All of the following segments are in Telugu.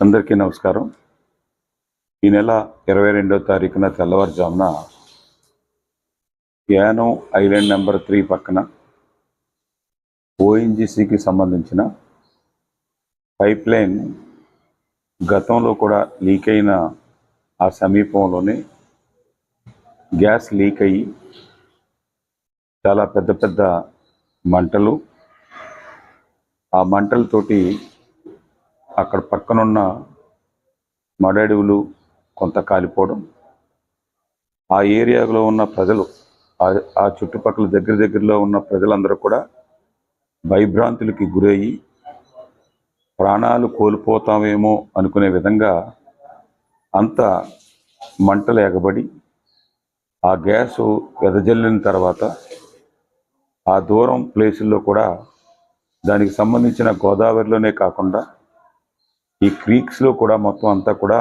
అందరికీ నమస్కారం. ఈ నెల ఇరవై రెండో తారీఖున తెల్లవారుజామున యానో ఐలాండ్ నెంబర్ త్రీ పక్కన ఓఎన్జీసీకి సంబంధించిన పైప్ లైన్ గతంలో కూడా లీక్ అయిన ఆ సమీపంలోనే గ్యాస్ లీక్ అయ్యి చాలా పెద్ద పెద్ద మంటలు ఆ మంటలతోటి అక్కడ పక్కనున్న మడడువులు కొంత కాలిపోవడం. ఆ ఏరియాలో ఉన్న ప్రజలు ఆ- ఆ చుట్టుపక్కల దగ్గర దగ్గరలో ఉన్న ప్రజలందరూ కూడా భయభ్రాంతులకి గురయ్యి ప్రాణాలు కోల్పోతామేమో అనుకునే విధంగా అంత మంటలు ఎగబడి ఆ గ్యాసు వెదజల్లిన తర్వాత ఆ దూరం ప్లేసుల్లో కూడా దానికి సంబంధించిన గోదావరిలోనే కాకుండా ఈ క్రీక్స్లో కూడా మొత్తం అంతా కూడా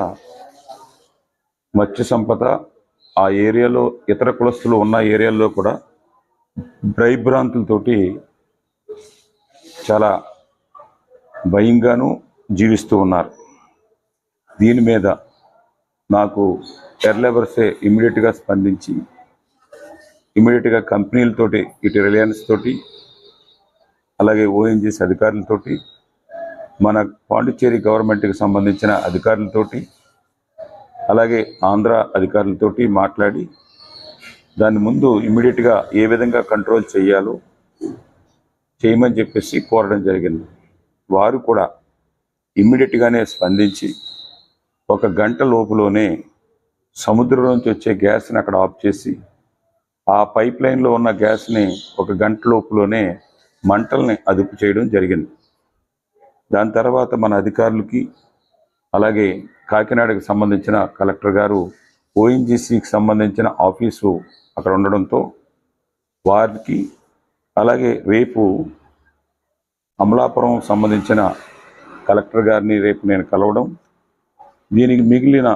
మత్స్య సంపద ఆ ఏరియాలో ఇతర కులస్తులు ఉన్న ఏరియాల్లో కూడా భయభ్రాంతులతోటి చాలా భయంగాను జీవిస్తూ ఉన్నారు. దీని మీద నాకు ఎర్లెవర్సే ఇమ్మీడియట్గా స్పందించి ఇమ్మీడియట్గా కంపెనీలతోటి ఇటు రిలయన్స్ తోటి అలాగే ఓఎన్జీసీ అధికారులతోటి మన పాండిచ్చేరి గవర్నమెంట్కి సంబంధించిన అధికారులతోటి అలాగే ఆంధ్ర అధికారులతోటి మాట్లాడి దాని ముందు ఇమ్మీడియట్గా ఏ విధంగా కంట్రోల్ చేయాలో చేయమని చెప్పేసి కోరడం జరిగింది. వారు కూడా ఇమ్మీడియట్గానే స్పందించి ఒక గంట లోపులోనే సముద్రంలోంచి వచ్చే గ్యాస్ని అక్కడ ఆఫ్ చేసి ఆ పైప్ లైన్లో ఉన్న గ్యాస్ని ఒక గంట లోపులోనే మంటల్ని అదుపు చేయడం జరిగింది. దాని తర్వాత మన అధికారులకి అలాగే కాకినాడకి సంబంధించిన కలెక్టర్ గారు ఓఎన్జీసీకి సంబంధించిన ఆఫీసు అక్కడ ఉండడంతో వారికి అలాగే రేపు అమలాపురం సంబంధించిన కలెక్టర్ గారిని రేపు నేను కలవడం దీనికి మిగిలిన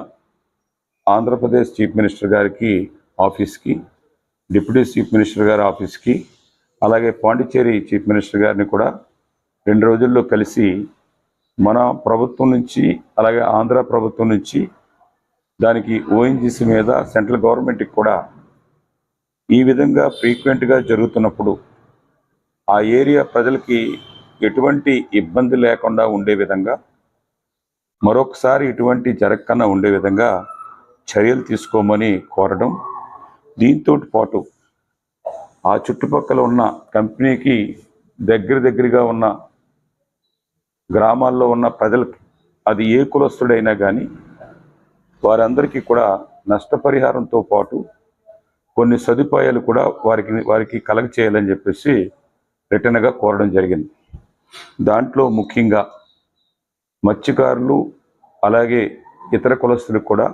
ఆంధ్రప్రదేశ్ చీఫ్ మినిస్టర్ గారికి ఆఫీస్కి డిప్యూటీ చీఫ్ మినిస్టర్ గారి ఆఫీస్కి అలాగే పాండిచ్చేరి చీఫ్ మినిస్టర్ గారిని కూడా రెండు రోజుల్లో కలిసి మన ప్రభుత్వం నుంచి అలాగే ఆంధ్ర ప్రభుత్వం నుంచి దానికి ఓఎన్జీసీ మీద సెంట్రల్ గవర్నమెంట్కి కూడా ఈ విధంగా ఫ్రీక్వెంట్గా జరుగుతున్నప్పుడు ఆ ఏరియా ప్రజలకి ఎటువంటి ఇబ్బంది లేకుండా ఉండే విధంగా మరొకసారి ఇటువంటి జరగకుండా ఉండే విధంగా చర్యలు తీసుకోమని కోరడం దీంతో పాటు ఆ చుట్టుపక్కల ఉన్న కంపెనీకి దగ్గర దగ్గరగా ఉన్న గ్రామాల్లో ఉన్న ప్రజలకి అది ఏ కులస్తుడైనా కానీ వారందరికీ కూడా నష్టపరిహారంతో పాటు కొన్ని సదుపాయాలు కూడా వారికి వారికి కలగ చేయాలని చెప్పేసి రిటర్న్గా కోరడం జరిగింది. దాంట్లో ముఖ్యంగా మత్స్యకారులు అలాగే ఇతర కులస్తులకు కూడా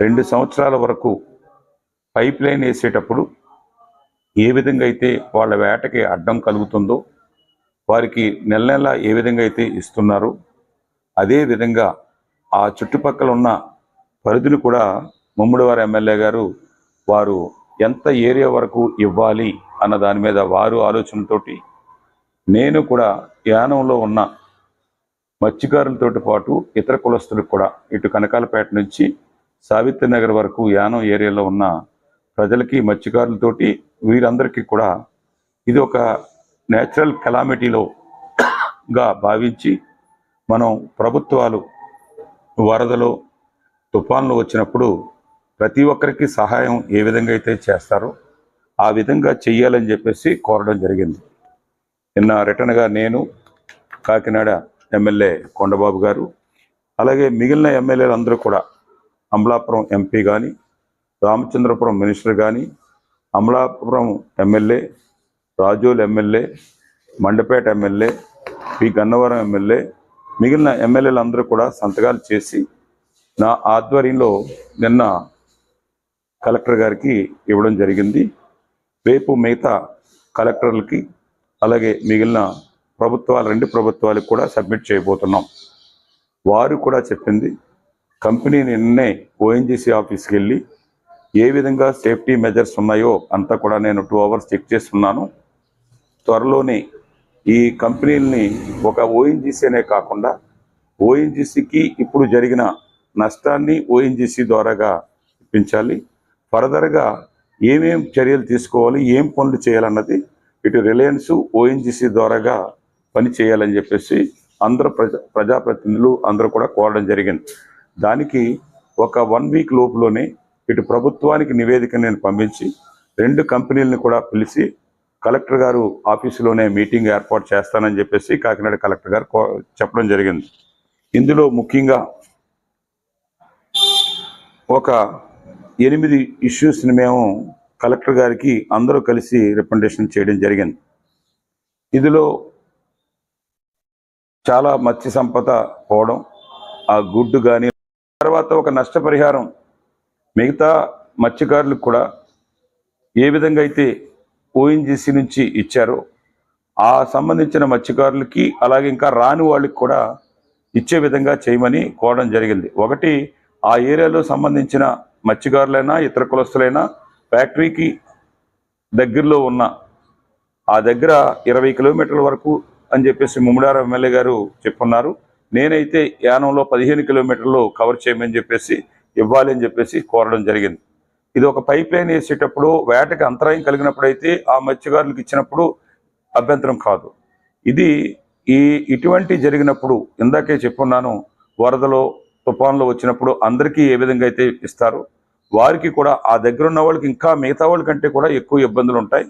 రెండు సంవత్సరాల వరకు పైప్ లైన్ వేసేటప్పుడు ఏ విధంగా అయితే వాళ్ళ వేటకి అడ్డం కలుగుతుందో వారికి నెల నెల ఏ విధంగా అయితే ఇస్తున్నారో అదే విధంగా ఆ చుట్టుపక్కల ఉన్న పరిధిని కూడా ముమ్మడివారి ఎమ్మెల్యే గారు వారు ఎంత ఏరియా వరకు ఇవ్వాలి అన్న దాని మీద వారు ఆలోచనతోటి నేను కూడా యానంలో ఉన్న మత్స్యకారులతో పాటు ఇతర కులస్తులకు కూడా ఇటు కనకాలపేట నుంచి సావిత్రి నగర్ వరకు యానం ఏరియాలో ఉన్న ప్రజలకి మత్స్యకారులతోటి వీరందరికీ కూడా ఇది ఒక నేచురల్ కెలామిటీలో గా భావించి మనం ప్రభుత్వాలు వరదలు తుఫాన్లు వచ్చినప్పుడు ప్రతి ఒక్కరికి సహాయం ఏ విధంగా అయితే చేస్తారో ఆ విధంగా చెయ్యాలని చెప్పేసి కోరడం జరిగింది. నిన్న రిటర్న్గా నేను కాకినాడ ఎమ్మెల్యే కొండబాబు గారు అలాగే మిగిలిన ఎమ్మెల్యేలు అందరూ కూడా అమలాపురం ఎంపీ కానీ రామచంద్రపురం మినిస్టర్ కానీ Amalapuram MLA Razole MLA Mandapeta MLA P. Gannavaram MLA మిగిలిన ఎమ్మెల్యేలందరూ కూడా సంతకాలు చేసి నా ఆధ్వర్యంలో నిన్న కలెక్టర్ గారికి ఇవ్వడం జరిగింది. రేపు మిగతా కలెక్టర్లకి అలాగే మిగిలిన ప్రభుత్వాలు రెండు ప్రభుత్వాలకు కూడా సబ్మిట్ చేయబోతున్నాం. వారు కూడా చెప్పింది కంపెనీ నిన్నే ఓఎన్జీసీ ఆఫీస్కి వెళ్ళి ఏ విధంగా సేఫ్టీ మెజర్స్ ఉన్నాయో అంతా కూడా నేను టూ అవర్స్ చెక్ చేస్తున్నాను. త్వరలోనే ఈ కంపెనీలని ఒక ఓఎన్జీసీనే కాకుండా ఓఎన్జీసీకి ఇప్పుడు జరిగిన నష్టాన్ని ఓఎన్జీసీ ద్వారాగా ఇప్పించాలి. ఫర్దర్గా ఏమేం చర్యలు తీసుకోవాలి ఏం పనులు చేయాలన్నది ఇటు రిలయన్స్ ఓఎన్జీసీ ద్వారాగా పని చేయాలని చెప్పేసి అందరూ ప్రజా ప్రజాప్రతినిధులు అందరూ కూడా కోరడం జరిగింది. దానికి ఒక వన్ వీక్ లోపులోనే ఇటు ప్రభుత్వానికి నివేదిక నేను పంపించి రెండు కంపెనీలను కూడా పిలిచి కలెక్టర్ గారు ఆఫీసులోనే మీటింగ్ ఏర్పాటు చేస్తానని చెప్పేసి కాకినాడ కలెక్టర్ గారు చెప్పడం జరిగింది. ఇందులో ముఖ్యంగా ఒక ఎనిమిది ఇష్యూస్ని మేము కలెక్టర్ గారికి అందరూ కలిసి రికమెండేషన్ చేయడం జరిగింది. ఇందులో చాలా మత్స్య సంపద పోవడం ఆ గుడ్డు కానీ తర్వాత ఒక నష్టపరిహారం మిగతా మత్స్యకారులకు కూడా ఏ విధంగా అయితే ఓఎన్జీసీ నుంచి ఇచ్చారో. ఆ సంబంధించిన మత్స్యకారులకి అలాగే ఇంకా రాని వాళ్ళకి కూడా ఇచ్చే విధంగా చేయమని కోరడం జరిగింది. ఒకటి ఆ ఏరియాలో సంబంధించిన మత్స్యకారులైనా ఇతర కులస్తులైనా ఫ్యాక్టరీకి దగ్గరలో ఉన్న ఆ దగ్గర ఇరవై కిలోమీటర్ల వరకు అని చెప్పేసి ముమ్మడారం ఎమ్మెల్యే గారు చెప్పున్నారు. నేనైతే యానంలో పదిహేను కిలోమీటర్లు కవర్ చేయమని చెప్పేసి ఇవ్వాలి అని చెప్పేసి కోరడం జరిగింది. ఇది ఒక పైప్ లైన్ వేసేటప్పుడు వేటకి అంతరాయం కలిగినప్పుడు అయితే ఆ మత్స్యకారులకు ఇచ్చినప్పుడు అభ్యంతరం కాదు. ఇది ఈ ఇటువంటి జరిగినప్పుడు ఇందాకే చెప్పున్నాను వరదలో తుఫాన్లో వచ్చినప్పుడు అందరికీ ఏ విధంగా అయితే ఇస్తారు వారికి కూడా ఆ దగ్గర ఉన్న వాళ్ళకి ఇంకా మిగతా వాళ్ళ కంటే కూడా ఎక్కువ ఇబ్బందులు ఉంటాయి.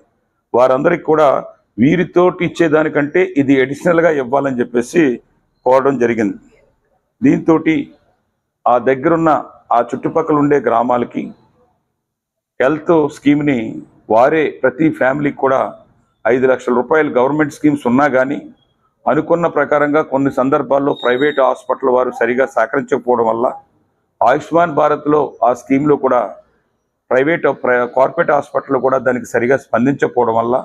వారందరికీ కూడా వీరితోటి ఇచ్చేదానికంటే ఇది అడిషనల్గా ఇవ్వాలని చెప్పేసి కోరడం జరిగింది. దీంతో ఆ దగ్గరున్న ఆ చుట్టుపక్కల ఉండే గ్రామాలకి హెల్త్ స్కీమ్ని వారే ప్రతి ఫ్యామిలీకి కూడా ఐదు లక్షల రూపాయలు గవర్నమెంట్ స్కీమ్స్ ఉన్నా కానీ అనుకున్న ప్రకారంగా కొన్ని సందర్భాల్లో ప్రైవేట్ హాస్పిటల్ వారు సరిగా సహకరించకపోవడం వల్ల ఆయుష్మాన్ భారత్లో ఆ స్కీమ్లో కూడా ప్రైవేట్ ప్ర- కార్పొరేట్ హాస్పిటల్లో కూడా దానికి సరిగా స్పందించకపోవడం వల్ల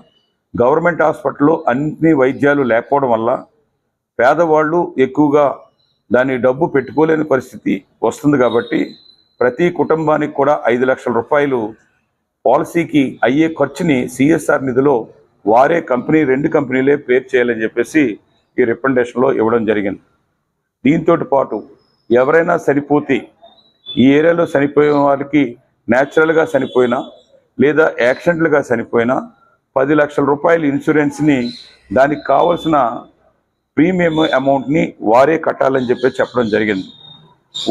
గవర్నమెంట్ హాస్పిటల్లో అన్ని వైద్యాలు లేకపోవడం వల్ల పేదవాళ్ళు ఎక్కువగా దాని డబ్బు పెట్టుకోలేని పరిస్థితి వస్తుంది కాబట్టి ప్రతి కుటుంబానికి కూడా ఐదు లక్షల రూపాయలు పాలసీకి అయ్యే ఖర్చుని సిఎస్ఆర్ నిధిలో వారే కంపెనీ రెండు కంపెనీలే పేర్ చేయాలని చెప్పేసి ఈ రికమెండేషన్లో ఇవ్వడం జరిగింది. దీంతో పాటు ఎవరైనా చనిపోతే ఈ ఏరియాలో చనిపోయిన వారికి న్యాచురల్గా చనిపోయినా లేదా యాక్సిడెంట్లుగా చనిపోయినా పది లక్షల రూపాయల ఇన్సూరెన్స్ని దానికి కావలసిన ప్రీమియం అమౌంట్ని వారే కట్టాలని చెప్పి చెప్పడం జరిగింది.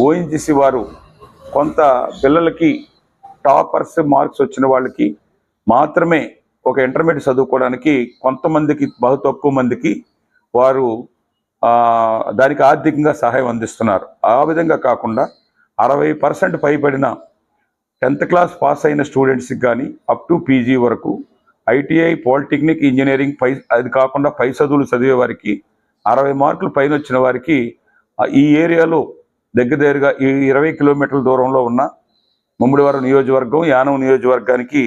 ఓఎన్జిసి వారు కొంత పిల్లలకి టాపర్స్ మార్క్స్ వచ్చిన వాళ్ళకి మాత్రమే ఒక ఇంటర్మీడియట్ చదువుకోవడానికి కొంతమందికి బహు తక్కువ మందికి వారు దానికి ఆర్థికంగా సహాయం అందిస్తున్నారు. ఆ విధంగా కాకుండా అరవై పర్సెంట్ పైబడిన టెన్త్ క్లాస్ పాస్ అయిన స్టూడెంట్స్కి కానీ అప్ టు పీజీ వరకు ఐటీఐ పాలిటెక్నిక్ ఇంజనీరింగ్ పై అది కాకుండా పై చదువులు చదివే వారికి అరవై మార్కులు పైన వచ్చిన వారికి ఈ ఏరియాలో దగ్గర దగ్గరగా ఈ ఇరవై కిలోమీటర్ల దూరంలో ఉన్న ముమ్మిడివరం నియోజకవర్గం యానం నియోజకవర్గానికి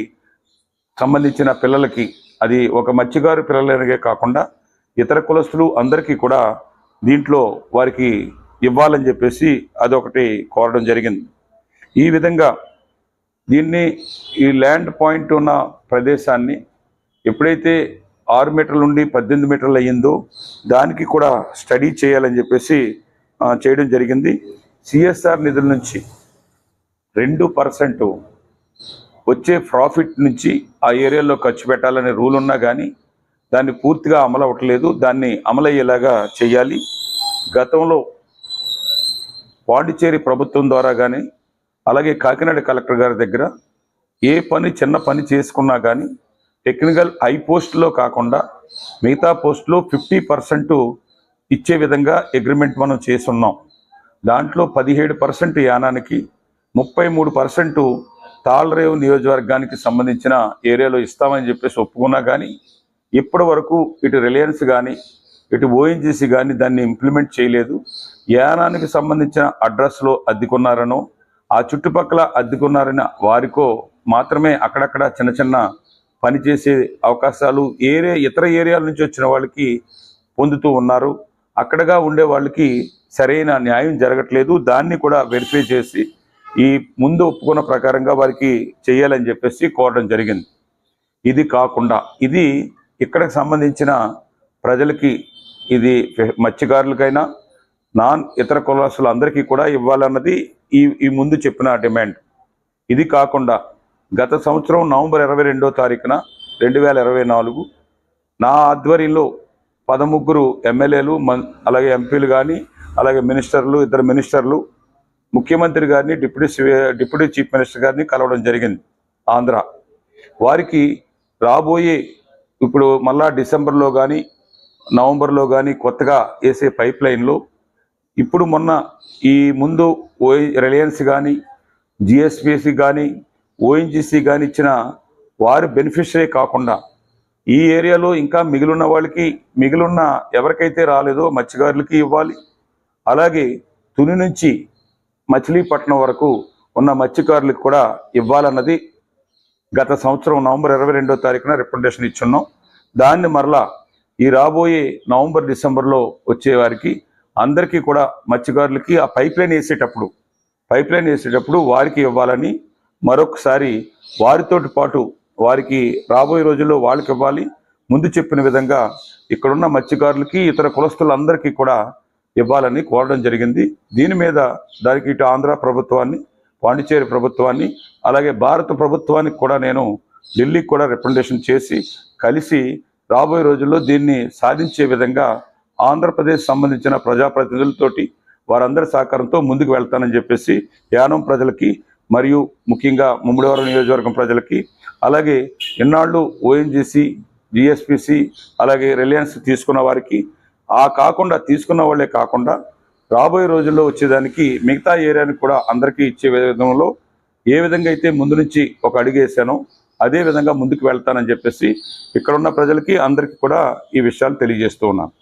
సంబంధించిన పిల్లలకి అది ఒక మత్స్యకారు పిల్లలనే కాకుండా ఇతర కులస్తులు అందరికీ కూడా దీంట్లో వారికి ఇవ్వాలని చెప్పేసి అదొకటి కోరడం జరిగింది. ఈ విధంగా దీన్ని ఈ ల్యాండ్ పాయింట్ ఉన్న ప్రదేశాన్ని ఎప్పుడైతే ఆరు మీటర్ల నుండి పద్దెనిమిది మీటర్లు అయ్యిందో దానికి కూడా స్టడీ చేయాలని చెప్పేసి చేయడం జరిగింది. సిఎస్ఆర్ నిధుల నుంచి రెండు పర్సెంట్ వచ్చే ప్రాఫిట్ నుంచి ఆ ఏరియాలో ఖర్చు పెట్టాలనే రూల్ ఉన్నా కానీ దాన్ని పూర్తిగా అమలు అవ్వట్లేదు. దాన్ని అమలయ్యేలాగా చేయాలి. గతంలో పాండిచేరి ప్రభుత్వం ద్వారా కానీ అలాగే కాకినాడ కలెక్టర్ గారి దగ్గర ఏ పని చిన్న పని చేసుకున్నా కానీ టెక్నికల్ హై పోస్టులో కాకుండా మిగతా పోస్టులో ఫిఫ్టీ పర్సెంట్ ఇచ్చే విధంగా అగ్రిమెంట్ మనం చేసున్నాం. దాంట్లో పదిహేడు పర్సెంట్ యానానికి ముప్పై మూడు పర్సెంట్ తాళరేవు నియోజకవర్గానికి సంబంధించిన ఏరియాలో ఇస్తామని చెప్పేసి ఒప్పుకున్నా కానీ ఇప్పటి వరకు ఇటు రిలయన్స్ కానీ ఇటు ఓఎన్జీసీ కానీ దాన్ని ఇంప్లిమెంట్ చేయలేదు. యానానికి సంబంధించిన అడ్రస్లో అద్దెకున్నారనో ఆ చుట్టుపక్కల అద్దెకున్నారని వారికో మాత్రమే అక్కడక్కడ చిన్న చిన్న పని చేసే అవకాశాలు ఏరియా ఇతర ఏరియాల నుంచి వచ్చిన వాళ్ళకి పొందుతూ ఉన్నారు. అక్కడగా ఉండే వాళ్ళకి సరైన న్యాయం జరగట్లేదు దాన్ని కూడా వెరిఫై చేసి ఈ ముందు ఒప్పుకున్న ప్రకారంగా వారికి చేయాలని చెప్పేసి కోరడం జరిగింది. ఇది కాకుండా ఇది ఇక్కడికి సంబంధించిన ప్రజలకి ఇది మత్స్యకారులకైనా నాన్ ఇతర కులస్తులు అందరికీ కూడా ఇవ్వాలన్నది ఈ ఈ ముందు చెప్పిన డిమాండ్. ఇది కాకుండా గత సంవత్సరం నవంబర్ ఇరవై రెండో తారీఖున రెండు వేల ఇరవై నాలుగు నా ఆధ్వర్యంలో పదముగ్గురు ఎమ్మెల్యేలు మన్ అలాగే ఎంపీలు కానీ అలాగే మినిస్టర్లు ఇద్దరు మినిస్టర్లు ముఖ్యమంత్రి గారిని డిప్యూటీ డిప్యూటీ చీఫ్ మినిస్టర్ గారిని కలవడం జరిగింది ఆంధ్ర. వారికి రాబోయే ఇప్పుడు మళ్ళా డిసెంబర్లో కానీ నవంబర్లో కానీ కొత్తగా వేసే పైప్ లైన్లో ఇప్పుడు మొన్న ఈ ముందు ఓ రిలయన్స్ కానీ జిఎస్పిఎస్సి కానీ ఓఎన్జిసి కానీ ఇచ్చిన వారి బెనిఫిషరీ కాకుండా ఈ ఏరియాలో ఇంకా మిగిలిన వాళ్ళకి మిగిలిన ఎవరికైతే రాలేదో మత్స్యకారులకి ఇవ్వాలి. అలాగే తుని నుంచి మచిలీపట్నం వరకు ఉన్న మత్స్యకారులకు కూడా ఇవ్వాలన్నది గత సంవత్సరం నవంబర్ ఇరవై రెండో తారీఖున రిప్రజెంటేషన్ ఇచ్చున్నాం. దాన్ని మరలా ఈ రాబోయే నవంబర్ డిసెంబర్లో వచ్చేవారికి అందరికీ కూడా మత్స్యకారులకి ఆ పైప్ లైన్ వేసేటప్పుడు పైప్ లైన్ వేసేటప్పుడు వారికి ఇవ్వాలని మరొకసారి వారితోటి పాటు వారికి రాబోయే రోజుల్లో వాళ్ళకి ఇవ్వాలి. ముందు చెప్పిన విధంగా ఇక్కడున్న మత్స్యకారులకి ఇతర కులస్తులందరికీ కూడా ఇవ్వాలని కోరడం జరిగింది. దీని మీద దానికి ఇటు ఆంధ్ర ప్రభుత్వాన్ని పాండిచేరి ప్రభుత్వాన్ని అలాగే భారత ప్రభుత్వానికి కూడా నేను ఢిల్లీకి కూడా రిప్రజెంటేషన్ చేసి కలిసి రాబోయే రోజుల్లో దీన్ని సాధించే విధంగా ఆంధ్రప్రదేశ్ సంబంధించిన ప్రజాప్రతినిధులతోటి వారందరి సహకారంతో ముందుకు వెళ్తానని చెప్పేసి యానం ప్రజలకి మరియు ముఖ్యంగా ముమ్మడివరం నియోజకవర్గం ప్రజలకి అలాగే ఇన్నాళ్ళు ఓఎన్జీసీ జిఎస్పిసి అలాగే రిలయన్స్ తీసుకున్న వారికి ఆ కాకుండా తీసుకున్న వాళ్ళే కాకుండా రాబోయే రోజుల్లో వచ్చేదానికి మిగతా ఏరియాని కూడా అందరికీ ఇచ్చే విధంలో ఏ విధంగా అయితే ముందు నుంచి ఒక అడుగు అదే విధంగా ముందుకు వెళ్తానని చెప్పేసి ఇక్కడ ఉన్న ప్రజలకి అందరికీ కూడా ఈ విషయాలు తెలియజేస్తూ ఉన్నాను.